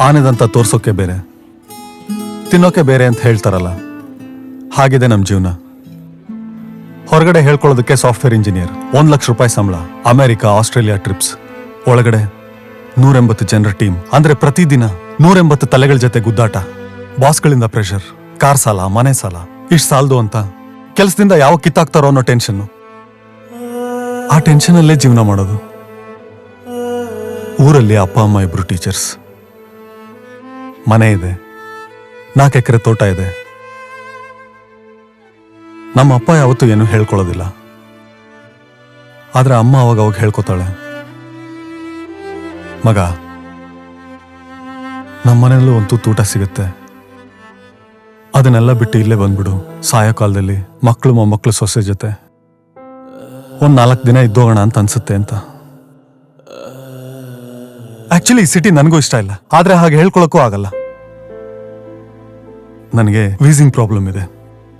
ಆನೆದಂತ ತೋರ್ಸೋಕೆ ಬೇರೆ. ತಿನ್ನೋಕೆ ಬೇರೆ ಅಂತ ಹೇಳ್ತಾರಲ್ಲ. ಹಾಗಿದೆ ನಮ್ಮ ಜೀವನ. ಹೊರಗಡೆ ಹೇಳ್ಕೊಳ್ಳೋದಕ್ಕೆ ಸಾಫ್ಟ್ವೇರ್ ಇಂಜಿನಿಯರ್, ಒಂದು ಲಕ್ಷ ರೂಪಾಯಿ ಸಂಬಳ, ಅಮೆರಿಕ, ಆಸ್ಟ್ರೇಲಿಯಾ ಟ್ರಿಪ್ಸ್. ಒಳಗಡೆ ನೂರೆಂಬತ್ತು ಜನರ ಟೀಮ್, ಅಂದ್ರೆ ಪ್ರತಿದಿನ ನೂರೆಂಬತ್ತು ತಲೆಗಳ ಜೊತೆ ಗುದ್ದಾಟ. ಬಾಸ್ಗಳಿಂದ ಪ್ರೆಷರ್, ಕಾರ್ ಸಾಲ, ಮನೆ ಸಾಲ, ಇಷ್ಟು ಸಾಲದು ಅಂತ. ಕೆಲಸದಿಂದ ಯಾವ ಕಿತ್ತಾಕ್ತಾರೋ ಅನ್ನೋ ಟೆನ್ಷನ್ನು ಆ ಟೆನ್ಷನಲ್ಲೇ ಜೀವನ ಮಾಡೋದು. ಊರಲ್ಲಿ ಅಪ್ಪ, ಅಮ್ಮ ಇಬ್ರು ಟೀಚರ್ಸ್. ಮನೆ ಇದೆ. ನಾಲ್ಕು ಎಕರೆ ತೋಟ ಇದೆ. ನಮ್ಮ ಅಪ್ಪ ಯಾವತ್ತೂ ಏನು ಹೇಳ್ಕೊಳ್ಳೋದಿಲ್ಲ. ಆದ್ರೆ ಅಮ್ಮ ಅವಾಗ ಅವಾಗ ಹೇಳ್ಕೊತಾಳೆ. ಮಗ ನಮ್ಮ ಮನೆಯಲ್ಲೂ ಒಂದು ತೂಟ ಸಿಗುತ್ತೆ. ಅದನ್ನೆಲ್ಲ ಬಿಟ್ಟು ಇಲ್ಲೇ ಬಂದ್ಬಿಡು. ಸಾಯೋಕಾಲದಲ್ಲಿ ಮಕ್ಕಳು ಮೊಮ್ಮಕ್ಕಳು ಸೊಸೆ ಜೊತೆ. ಒಂದು ನಾಲ್ಕು ದಿನ ಇದ್ದೋಗೋಣ ಅಂತ ಅನ್ಸುತ್ತೆ ಅಂತ. ಆಕ್ಚುಲಿ ಸಿಟಿ ನನಗೂ ಇಷ್ಟ ಇಲ್ಲ. ಆದ್ರೆ ಹಾಗೆ ಹೇಳ್ಕೊಳಕ್ಕೂ ಆಗಲ್ಲ. ನನಗೆ ವೀಸಿಂಗ್ ಪ್ರಾಬ್ಲಮ್ ಇದೆ.